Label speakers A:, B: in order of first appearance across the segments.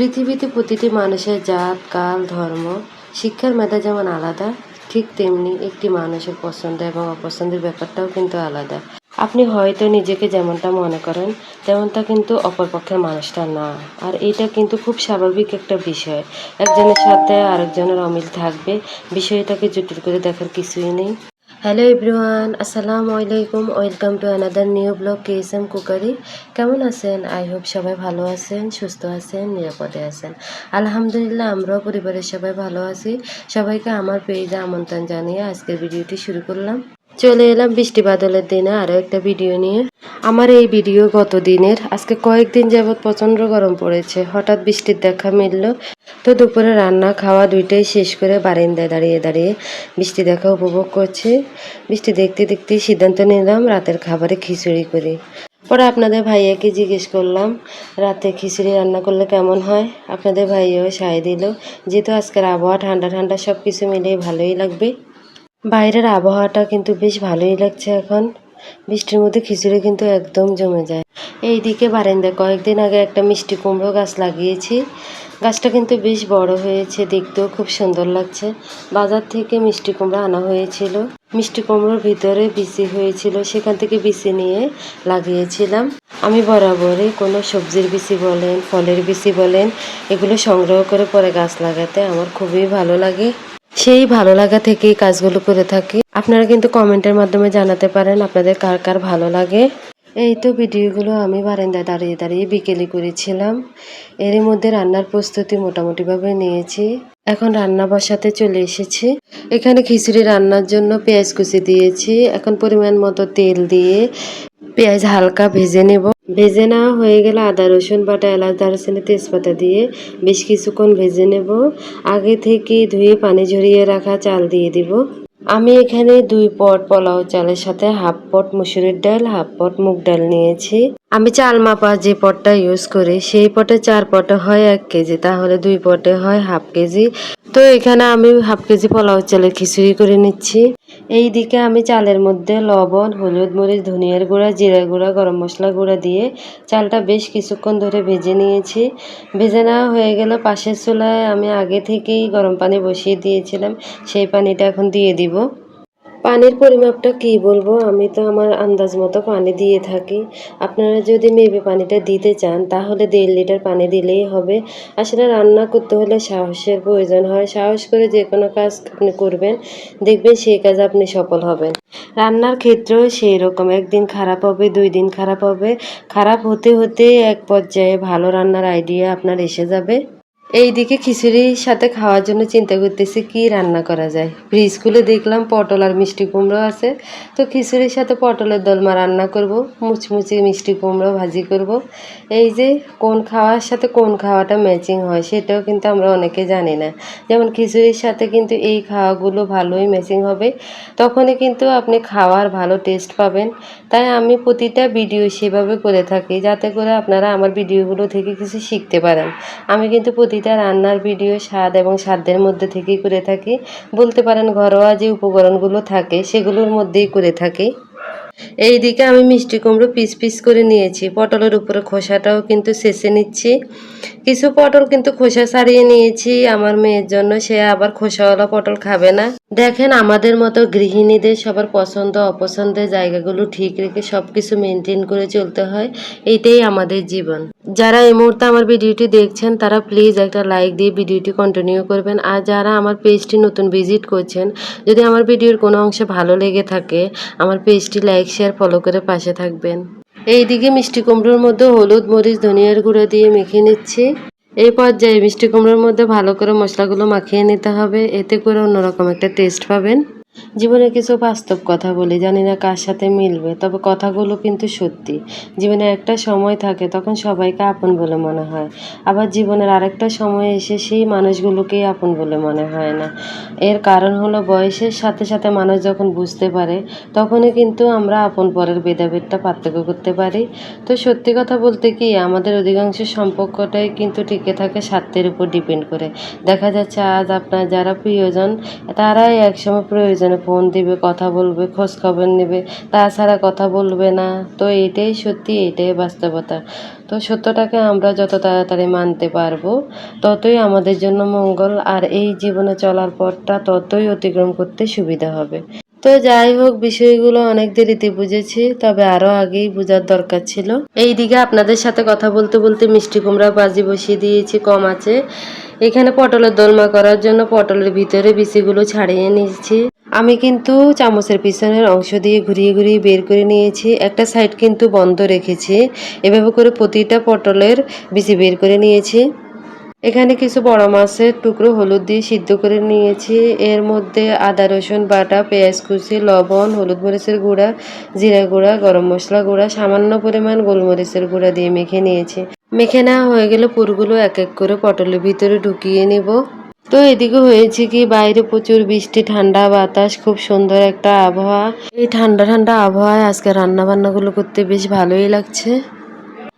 A: পৃথিবীতে প্রতিটি মানুষের জাত, কাল, ধর্ম, শিক্ষার মেধা যেমন আলাদা, ঠিক তেমনি একটি মানুষের পছন্দ এবং অপছন্দের ব্যাপারটাও কিন্তু আলাদা। আপনি হয়তো নিজেকে যেমনটা মনে করেন, তেমনটা কিন্তু অপরপক্ষের মানুষটা না। আর এটা কিন্তু খুব স্বাভাবিক একটা বিষয়। একজনের সাথে আরেকজনের অমিল থাকবে, বিষয়টাকে জটিল করে দেখার কিছুই নেই। হ্যালো এভরিওয়ান আসসালামু আলাইকুম welcome to another new blog KSM cookery কেমন আছেন? আই হোপ সবাই ভালো আছেন, সুস্থ আছেন, নিরাপদে আছেন। আলহামদুলিল্লাহ, আমরাও পরিবারের সবাই ভালো আছি। সবাইকে আমার পেজে আমন্ত্রণ জানিয়ে আজকের ভিডিওটি শুরু করলাম। চলে এলাম বৃষ্টি বাদলের দিনে আরও একটা ভিডিও নিয়ে। আমার এই ভিডিও গত দিনের আজকে কয়েকদিন যাবৎ প্রচণ্ড গরম পড়েছে। হঠাৎ বৃষ্টির দেখা মিলল। তো দুপুরে রান্না, খাওয়া দুইটাই শেষ করে বারিন্দায় দাঁড়িয়ে দাঁড়িয়ে বৃষ্টি দেখা উপভোগ করছি। বৃষ্টি দেখতে দেখতে সিদ্ধান্ত নিলাম রাতের খাবারে খিচুড়ি করি। পরে আপনাদের ভাইয়াকে জিজ্ঞেস করলাম, রাতে খিচুড়ি রান্না করলে কেমন হয়? আপনাদের ভাইয়াও সায় দিল, যেহেতু আজকের আবহাওয়া ঠান্ডা ঠান্ডা সব কিছু মিলিয়ে ভালোই লাগবে। বাইরের আবহাওয়াটা কিন্তু বেশ ভালোই লাগছে এখন। বৃষ্টির মধ্যে খিচুড়ি কিন্তু একদম জমে যায়। এইদিকে বারান্দায় কয়েকদিন আগে একটা মিষ্টি কুমড়ো গাছ লাগিয়েছি। গাছটা কিন্তু বেশ বড় হয়েছে, দেখতেও খুব সুন্দর লাগছে। বাজার থেকে মিষ্টি কুমড়া আনা হয়েছিল। মিষ্টি কুমড়োর ভিতরে বিচি হয়েছিল, সেখান থেকে বিচি নিয়ে লাগিয়েছিলাম। আমি বরাবরই কোনো সবজির বিচি বলেন, ফলের বিচি বলেন, এগুলো সংগ্রহ করে পরে গাছ লাগাতে আমার খুবই ভালো লাগে। সেই ভালো লাগা থেকেই কাজগুলো করে থাকি। আপনারা কিন্তু কমেন্টের মাধ্যমে জানাতে পারেন আপনাদের কার কার ভালো লাগে। এই তো ভিডিওগুলো আমি বারান্দায় দাঁড়িয়ে দাঁড়িয়ে বিকেলে করেছিলাম। এর মধ্যে রান্নার প্রস্তুতি মোটামুটিভাবে নিয়েছি। এখন রান্না বসাতে চলে এসেছি। এখানে খিচুড়ি রান্নার জন্য পেঁয়াজ কুচি দিয়েছি। এখন পরিমাণ মতো তেল দিয়ে পেঁয়াজ হালকা ভেজে নেব। ভেজে নেওয়া হয়ে গেলে আদা, রসুন বাটা, এলাচ, দারুচিনি, তেজপাতা দিয়ে বেশ কিছুক্ষণ ভেজে নেব। আগে থেকে ধুয়ে পানি ঝরিয়ে রাখা চাল দিয়ে দিব। আমি এখানে দুই পট পোলাও চালের সাথে হাফ পট মুসুরির ডাল, হাফ পট মুগ ডাল নিয়েছি। আমি চাল মাপা যে পটটা ইউজ করি, সেই পটে চার পটে হয় এক কেজি, তাহলে দুই পটে হয় হাফ কেজি। তো এখানে আমি হাফ কেজি পোলাও চালের খিচুড়ি করে নিচ্ছি। এই দিকে আমি চালের মধ্যে লবণ, হলুদ মরিচ, ধনিয়ার গুঁড়া জিরা গুঁড়া, গরম মশলা গুঁড়া দিয়ে চালটা বেশ কিছুক্ষণ ধরে ভেজে নিয়েছি। ভেজে নেওয়া হয়ে গেলে পাশের চুলায় আমি আগে থেকেই গরম পানি বসিয়ে দিয়েছিলাম। সেই পানিটা এখন দিয়ে দিব। পানির পরিমাপটা কি বলব? আমি তো আমার আন্দাজ মতো পানি দিয়ে থাকি। আপনারা যদি মেপে পানিটা দিতে চান, তাহলে দেড় লিটার পানি দিলেই হবে। আসলে রান্না করতে হলে সাহসের প্রয়োজন হয়। সাহস করে যে কোনো কাজ আপনি করবেন, দেখবেন সেই কাজ আপনি সফল হবেন। রান্নার ক্ষেত্রেও সেই রকম। একদিন খারাপ হবে, দুই দিন খারাপ হবে। খারাপ হতে হতে এক পর্যায়ে ভালো রান্নার আইডিয়া আপনার এসে যাবে। এইদিকে খিচুড়ির সাথে খাওয়ার জন্য চিন্তা করতেছি কি রান্না করা যায়। ফ্রিজ খুলে দেখলাম পটল আর মিষ্টি কুমড়ো আছে। তো খিচুড়ির সাথে পটলের দলমা রান্না করব, মুচমুচি মিষ্টি কুমড়ো ভাজি করব। এই যে কোন খাওয়ার সাথে কোন খাওয়াটা ম্যাচিং হয় সেটাও কিন্তু আমরা অনেকে জানি না। যেমন খিচুড়ির সাথে কিন্তু এই খাওয়াগুলো ভালোই ম্যাচিং হবে। তখনই কিন্তু আপনি খাওয়ার ভালো টেস্ট পাবেন। তাই আমি প্রতিটা ভিডিও সেভাবে করে থাকি যাতে করে আপনারা আমার ভিডিওগুলো থেকে কিছু শিখতে পারেন। আমি কিন্তু প্রতিটা রান্নার ভিডিও স্বাদ এবং সাধ্যের মধ্যে থেকেই করে থাকি। বলতে পারেন ঘরোয়া যে উপকরণগুলো থাকে, সেগুলোর মধ্যেই করে থাকি। এই দিকে আমি মিষ্টি কুমড়ো পিস পিস করে নিয়েছি। পটলের উপরে খোসাটাও কিন্তু শেষে নিচ্ছি। কিছু পটল কিন্তু খোসা ছাড়িয়ে নিয়েছি। আমার মেয়ের জন্য সে আবার খোসাওয়ালা পটল খাবে না। দেখেন, আমাদের মতো গৃহিণীদের সবার পছন্দ, অপছন্দের জায়গাগুলো ঠিক রেখে সব কিছু মেনটেন করে চলতে হয় এইটাই আমাদের জীবন। যারা এই মুহূর্তে আমার ভিডিওটি দেখছেন, তারা প্লিজ একটা লাইক দিয়ে ভিডিওটি কন্টিনিউ করবেন। আর যারা আমার পেজটি নতুন ভিজিট করছেন, যদি আমার ভিডিওর কোনো অংশে ভালো লেগে থাকে, আমার পেজটি লাইক শেয়ার ফলো করে পাশে থাকবেন। এইদিকে মিষ্টি কুমড়োর মধ্যে হলুদ, মরিচ, ধনিয়ার গুঁড়ো দিয়ে মেখে নিচ্ছি। এই পর্যায়ে মিষ্টি কুমড়োর মধ্যে ভালো করে মশলাগুলো মাখিয়ে নিতে হবে। এতে করে অন্যরকম একটা টেস্ট পাবেন। জীবনে কিছু বাস্তব কথা বলি, জানি না কার সাথে মিলবে, তবে কথাগুলো কিন্তু সত্যি। জীবনে একটা সময় থাকে, তখন সবাইকে আপন বলে মনে হয়। আবার জীবনের আরেকটা সময় এসে সেই মানুষগুলোকেই আপন বলে মনে হয় না। এর কারণ হলো বয়সের সাথে সাথে মানুষ যখন বুঝতে পারে, তখনই কিন্তু আমরা আপন পরের ভেদাভেদটা পার্থক্য করতে পারি। তো সত্যি কথা বলতে কি, আমাদের অধিকাংশ সম্পর্কটাই কিন্তু টিকে থাকে স্বার্থের উপর ডিপেন্ড করে। দেখা যাচ্ছে আজ আপনার যারা প্রিয়জন, তারাই একসময় প্রয়োজন প্রয়োজনে ফোন দিবে, কথা বলবে খোঁজ খবর নেবে, তাছাড়া কথা বলবে না। তো এটাই সত্যি এটাই বাস্তবতা। তো সত্যটাকে আমরা যত তাড়াতাড়ি মানতে পারব, ততই আমাদের জন্য মঙ্গল, আর এই জীবনে চলার পথটা ততই অতিক্রম করতে সুবিধা হবে। তো যাই হোক, বিষয়গুলো অনেক দেরিতে বুঝেছি, তবে আরও আগেই বোঝার দরকার ছিল। এইদিকে আপনাদের সাথে কথা বলতে বলতে মিষ্টি কুমড়া বাজি বসিয়ে দিয়েছি, কম আছে। এখানে পটলের দোলমা করার জন্য পটলের ভিতরে বিচিগুলো ছাড়িয়ে নিয়েছি। আমি কিন্তু চামচের পিছনের অংশ দিয়ে ঘুরিয়ে ঘুরিয়ে বের করে নিয়েছি। একটা সাইড কিন্তু বন্ধ রেখেছি। এভাবে করে প্রতিটা পটলের বিচি বের করে নিয়েছি। এখানে কিছু বড় মাছের টুকরো হলুদ দিয়ে সিদ্ধ করে নিয়েছি। এর মধ্যে আদা, রসুন, বাটা, পেঁয়াজ কুচি, লবণ, হলুদ মরিচের গুঁড়া, জিরা গুঁড়া, গরম মশলা গুঁড়া, সামান্য পরিমাণ গোলমরিচের গুঁড়া দিয়ে মেখে নিয়েছি। মেখে নেওয়া হয়ে গেলে পুরগুলো এক এক করে পটলের ভিতরে ঢুকিয়ে নেব। তো এদিকে হয়েছে কি, বাইরে প্রচুর বৃষ্টি, ঠান্ডা বাতাস, খুব সুন্দর একটা আবহাওয়া। এই ঠান্ডা ঠান্ডা আবহাওয়ায় আজকে রান্না বান্নাগুলো করতে বেশ ভালোই লাগছে।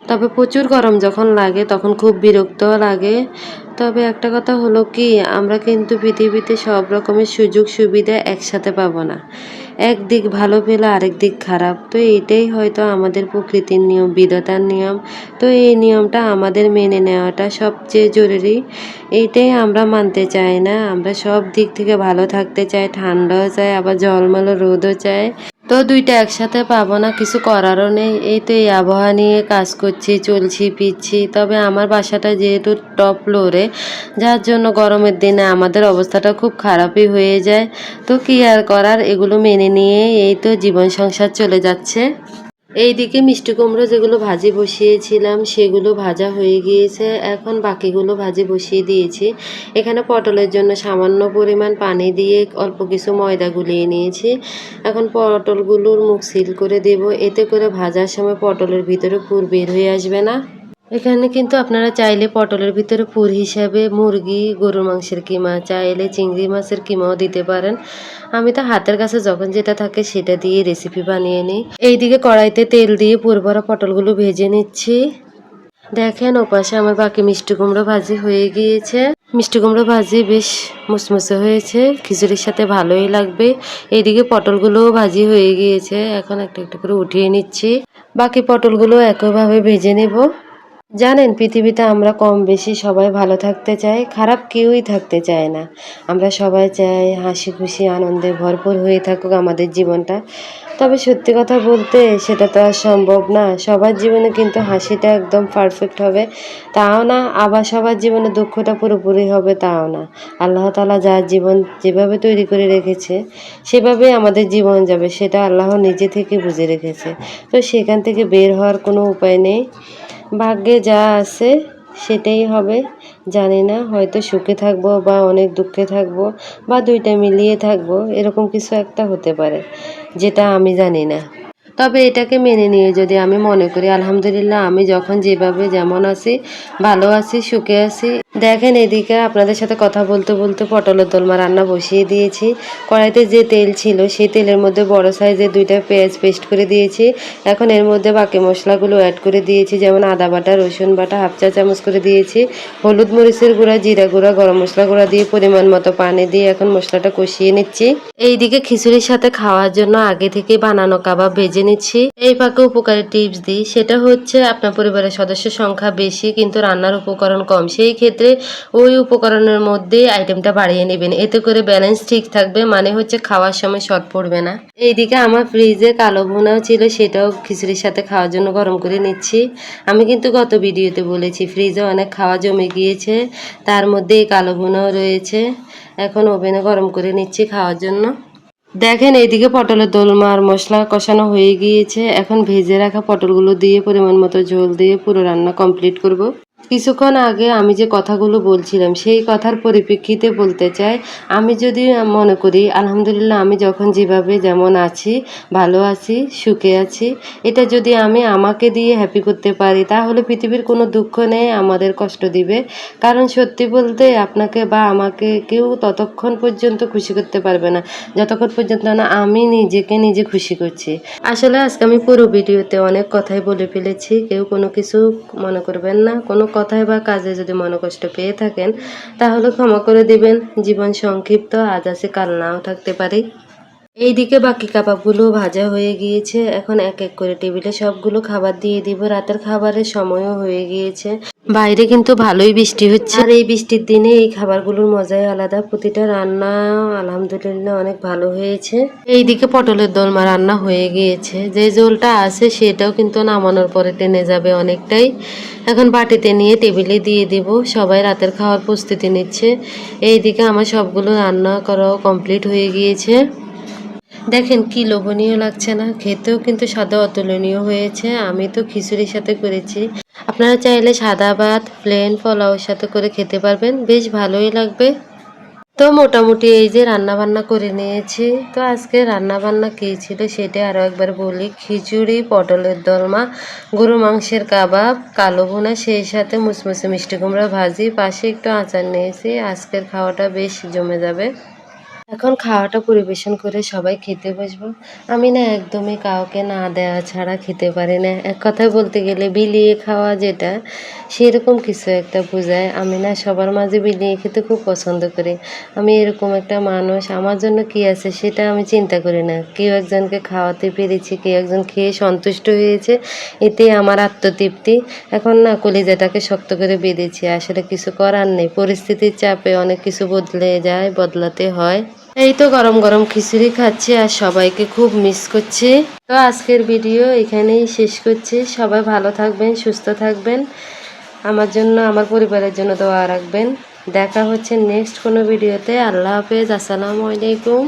A: তবে প্রচুর গরম যখন লাগে, তখন খুব বিরক্তও লাগে। তবে একটা কথা হলো কি, আমরা কিন্তু পৃথিবীতে সব রকমের সুযোগ সুবিধা একসাথে পাবো না। এক দিক ভালো পেলে আরেক দিক খারাপ। তো এটাই হয়তো আমাদের প্রকৃতির নিয়ম, বিধাতার নিয়ম। তো এই নিয়মটা আমাদের মেনে নেওয়াটা সবচেয়ে জরুরি। এটাই আমরা মানতে চাই না। আমরা সব দিক থেকে ভালো থাকতে চাই, ঠান্ডাও চাই, আবার জলমালো রোদও চাই। তো দুইটা একসাথে পাবো না, কিছু করারও নেই। এই তো এই আবহাওয়া নিয়ে কাজ করছি, চলছি পিচ্ছি তবে আমার বাসাটা যেহেতু টপ ফ্লোরে, যার জন্য গরমের দিনে আমাদের অবস্থাটা খুব খারাপই হয়ে যায়। তো কি আর করার, এগুলো মেনে নিয়ে এই তো জীবন সংসার চলে যাচ্ছে। এইদিকে মিষ্টি কুমড়ো যেগুলো ভাজি বসিয়েছিলাম, সেগুলো ভাজা হয়ে গিয়েছে। এখন বাকিগুলো ভাজি বসিয়ে দিয়েছি। এখানে পটলের জন্য সামান্য পরিমাণ পানি দিয়ে অল্প কিছু ময়দা গুলিয়ে নিয়েছি। এখন পটলগুলোর মুখ সিল করে দেব। এতে করে ভাজার সময় পটলের ভিতরে পুর বের হয়ে আসবে না। এখানে কিন্তু আপনারা চাইলে পটলের ভিতরে পুর হিসাবে মুরগি, গরুর মাংসের কিমা, চাইলে চিংড়ি মাছের কিমাও দিতে পারেন। আমি তো হাতের কাছে যখন যেটা থাকে সেটা দিয়ে রেসিপি বানিয়ে নিই। এইদিকে কড়াইতে তেল দিয়ে পুর ভরা পটলগুলো ভেজে নিচ্ছি। দেখেন ওপাশে আমার বাকি মিষ্টি কুমড়ো ভাজি হয়ে গিয়েছে। মিষ্টি কুমড়ো ভাজি বেশ মুসমুসে হয়েছে, খিচুড়ির সাথে ভালোই লাগবে। এইদিকে পটলগুলোও ভাজি হয়ে গিয়েছে, এখন একটা একটা করে উঠিয়ে নিচ্ছি। বাকি পটলগুলো একইভাবে ভেজে নেব। জানেন, পৃথিবীতে আমরা কম বেশি সবাই ভালো থাকতে চাই, খারাপ কেউই থাকতে চায় না। আমরা সবাই চাই হাসি খুশি, আনন্দে ভরপুর হয়ে থাকুক আমাদের জীবনটা। তবে সত্যি কথা বলতে সেটা তো আর সম্ভব না। সবার জীবনে কিন্তু হাসিটা একদম পারফেক্ট হবে। তাও না, আবার সবার জীবনে দুঃখটা পুরোপুরি হবে তাও না। আল্লাহ তালা যার জীবন যেভাবে তৈরি করে রেখেছে, সেভাবেই আমাদের জীবন যাবে। সেটা আল্লাহ নিজে থেকে বুঝে রেখেছে। তো সেখান থেকে বের হওয়ার কোনো উপায় নেই। ভাগ্যে যা আছে সেটাই হবে। জানি না, হয়তো সুখে থাকব বা অনেক দুঃখে থাকব বা দুইটা মিলিয়ে থাকব, এরকম কিছু একটা হতে পারে, যেটা আমি জানি না। তবে এটাকে মেনে নিয়ে যদি আমি মনে করি, আলহামদুলিল্লাহ আমি যখন যেভাবে যেমন আছি, ভালো আছি, সুখে আছি। দেখেন এদিকে আপনাদের সাথে কথা বলতে বলতে পটলের দোলমা রান্না বসিয়ে দিয়েছি। কড়াইতে যে তেল ছিল, সেই তেলের মধ্যে বড় সাইজের দুইটা পেঁয়াজ পেস্ট করে দিয়েছি। এখন এর মধ্যে বাকি মশলাগুলো অ্যাড করে দিয়েছি, যেমন আদা বাটা, রসুন বাটা, হাফ চা চামচ করে দিয়েছি। হলুদ মরিচের গুঁড়া, জিরা গুঁড়া, গরম মশলা গুঁড়া দিয়ে পরিমাণ মতো পানি দিয়ে এখন মশলাটা কষিয়ে নিচ্ছি। এইদিকে খিচুড়ির সাথে খাওয়ার জন্য আগে থেকে বানানো কাবাব ভেজে নিচ্ছি এই ফাঁকে উপকারী টিপস দিই। সেটা হচ্ছে আপনার পরিবারের সদস্যের সংখ্যা বেশি, কিন্তু রান্নার উপকরণ কম। সেই ক্ষেত্রে ওই উপকরণের মধ্যে আইটেমটা বাড়িয়ে নেবেন। এতে করে ব্যালেন্স ঠিক থাকবে মানে হচ্ছে খাওয়ার সময় শর্ট পড়বে না। এইদিকে আমার ফ্রিজে কালো ভুনাও ছিল, সেটাও খিচুড়ির সাথে খাওয়ার জন্য গরম করে নিচ্ছি। আমি কিন্তু গত ভিডিওতে বলেছি ফ্রিজে অনেক খাওয়া জমে গিয়েছে, তার মধ্যে এই কালো ভুনাও রয়েছে। এখন ওভেনে গরম করে নিচ্ছি খাওয়ার জন্য। দেখেন, এইদিকে পটলের দোলমার মশলা কষানো হয়ে গিয়েছে। এখন ভেজে রাখা পটলগুলো দিয়ে পরিমাণ মতো ঝোল দিয়ে পুরো রান্না কমপ্লিট করব। কিছুক্ষণ আগে আমি যে কথাগুলো বলছিলাম, সেই কথার পরিপ্রেক্ষিতে বলতে চাই, আমি যদি মনে করি, আলহামদুলিল্লাহ আমি যখন যেভাবে যেমন আছি, ভালো আছি, সুখে আছি, এটা যদি আমি আমাকে দিয়ে হ্যাপি করতে পারি, তাহলে পৃথিবীর কোনো দুঃখ নেই আমাদের কষ্ট দিবে। কারণ সত্যি বলতে আপনাকে বা আমাকে কেউ ততক্ষণ পর্যন্ত খুশি করতে পারবে না। যতক্ষণ পর্যন্ত না আমি নিজেকে নিজে খুশি করছি। আসলে আজকে আমি পুরো ভিডিওতে অনেক কথাই বলে ফেলেছি, কেউ কোনো কিছু মনে করবেন না, কোনো কথায় বা কাজে যদি মনোকষ্ট পেয়ে থাকেন, তাহলে ক্ষমা করে দিবেন। জীবন সংক্ষিপ্ত, আজ আছে, কাল নাও থাকতে পারি। এইদিকে বাকি কাবাবগুলো ভাজা হয়ে গিয়েছে। এখন এক এক করে টেবিলে সবগুলো খাবার দিয়ে দিব। রাতের খাবারের সময়ও হয়ে গিয়েছে। বাইরে কিন্তু ভালোই বৃষ্টি হচ্ছে। আর এই বৃষ্টির দিনে এই খাবারগুলোর মজাই আলাদা। প্রতিটা রান্না আলহামদুলিল্লাহ অনেক ভালো হয়েছে। এইদিকে পটলের দোলমা রান্না হয়ে গিয়েছে। যে জলটা আছে সেটাও কিন্তু নামানোর পরে টেনে যাবে অনেকটাই। এখন বাটিতে নিয়ে টেবিলে দিয়ে দিব। সবাই রাতের খাওয়ার প্রস্তুতি নিচ্ছে। এইদিকে আমার সবগুলো রান্না করাও কমপ্লিট হয়ে গিয়েছে। দেখেন কি লোভনীয় লাগছে না। খেতেও কিন্তু স্বাদে অতুলনীয় হয়েছে। আমি তো খিচুড়ির সাথে করেছি। আপনারা চাইলে সাদা ভাত প্লেন পোলাওর সাথে করে খেতে পারবেন। বেশ ভালোই লাগবে। তো মোটামুটি এই যে রান্না বান্না করে নিয়েছি। তো আজকে রান্না বান্না কী ছিল সেটা আরও একবার বলি। খিচুড়ি, পটলের দলমা গরু মাংসের কাবাব, কালো ভুনা, সেই সাথে মুসমুসে মিষ্টি কুমড়া ভাজি, পাশে একটু আচার নিয়েছি। আজকের খাওয়াটা বেশ জমে যাবে। এখন খাওয়াটা পরিবেশন করে সবাই খেতে বসবো। আমি না একদমই কাউকে না দেওয়া ছাড়া খেতে পারি না। এক কথায় বলতে গেলে বিলিয়ে খাওয়া যেটা, সেরকম কিছু একটা বোঝায়। আমি না সবার মাঝে বিলিয়ে খেতে খুব পছন্দ করি। আমি এরকম একটা মানুষ, আমার জন্য কি আছে সেটা আমি চিন্তা করি না। কেউ একজনকে খাওয়াতে পেরেছি, কেউ একজন খেয়ে সন্তুষ্ট হয়েছে, এতে আমার আত্মতৃপ্তি। এখন না কলিজাটাকে শক্ত করে বেঁধেছি। আসলে কিছু করার নেই। পরিস্থিতির চাপে অনেক কিছু বদলে যায়, বদলাতে হয়। এই তো গরম গরম খিচুড়ি খাচ্ছি আর সবাইকে খুব মিস করছি। তো আজকের ভিডিও এখানেই শেষ করছি। সবাই ভালো থাকবেন, সুস্থ থাকবেন। আমার জন্য, আমার পরিবারের জন্য দোয়া রাখবেন। দেখা হচ্ছে নেক্সট কোনো ভিডিওতে আল্লাহ হাফেজ। আসসালামু আলাইকুম।